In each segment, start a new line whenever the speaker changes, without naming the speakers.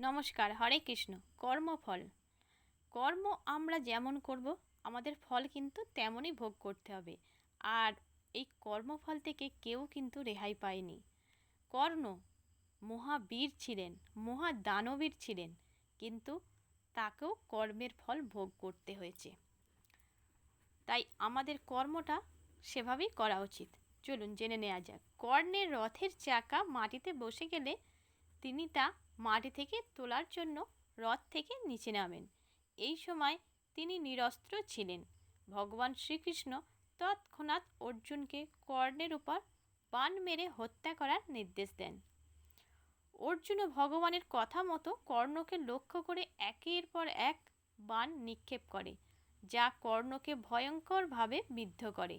নমস্কার, হরে কৃষ্ণ। কর্মফল কর্ম আমরা যেমন করব, আমাদের ফল কিন্তু তেমনই ভোগ করতে হবে। আর এই কর্মফল থেকে কেউ কিন্তু রেহাই পায়নি। কর্ণ মহাবীর ছিলেন মহা দানবীর ছিলেন, কিন্তু তাকেও কর্মের ফল ভোগ করতে হয়েছে। তাই আমাদের কর্মটা সেভাবেই করা উচিত। চলুন জেনে নেওয়া যাক। কর্ণের রথের চাকা মাটিতে বসে গেলে তিনি তা মাটি থেকে তোলার জন্য রথ থেকে নিচে নামেন। এই সময় তিনি নিরস্ত্র ছিলেন। ভগবান শ্রীকৃষ্ণ তৎক্ষণাৎ অর্জুনকে কর্ণের উপর বান মেরে হত্যা করার নির্দেশ দেন। অর্জুনও ভগবানের কথা মতো কর্ণকে লক্ষ্য করে একের পর এক বান নিক্ষেপ করে, যা কর্ণকে ভয়ঙ্করভাবে বিদ্ধ করে।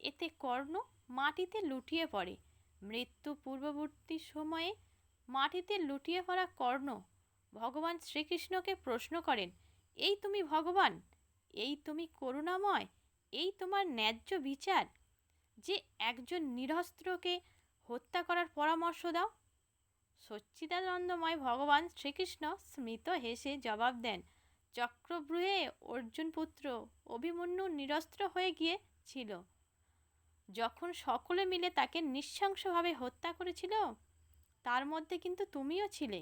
এতে কর্ণ মাটিতে লুটিয়ে পড়ে। মৃত্যু পূর্ববর্তী সময়ে মাটিতে লুটিয়ে পড়া কর্ণ। ভগবান শ্রীকৃষ্ণকে প্রশ্ন করেন, এই তুমি ভগবান? এই তুমি করুণাময়? এই তোমার ন্যায্য বিচার? যে একজন নিরস্ত্রকে হত্যা করার পরামর্শ দাও? সচ্চিদানন্দময় ভগবান শ্রীকৃষ্ণ স্মিত হেসে জবাব দেন, চক্রব্রূহে অর্জুন পুত্র অভিমন্যু নিরস্ত্র হয়ে গিয়েছিল যখন সকলে মিলে তাকে নৃশংসভাবে হত্যা করেছিল তার মধ্যে কিন্তু তুমিও ছিলে।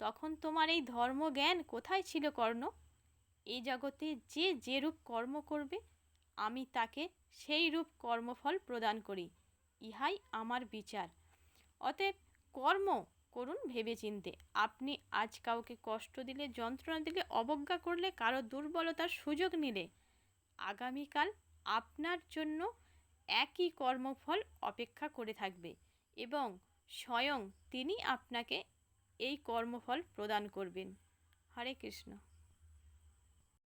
তখন তোমার এই ধর্মজ্ঞান কোথায় ছিল, কর্ণ? এই জগতে যে যে রূপ কর্ম করবে, আমি তাকে সেই রূপ কর্মফল প্রদান করি, ইহাই আমার বিচার। অতএব কর্ম করুন ভেবেচিন্তে। আপনি আজ কাউকে কষ্ট দিলে, যন্ত্রণা দিলে, অবজ্ঞা করলে, কারও দুর্বলতার সুযোগ নিলে, আগামীকাল আপনার জন্য একই কর্মফল অপেক্ষা করে থাকবে এবং স্বয়ং তিনি আপনাকে এই কর্মফল প্রদান করবেন। হরে কৃষ্ণ।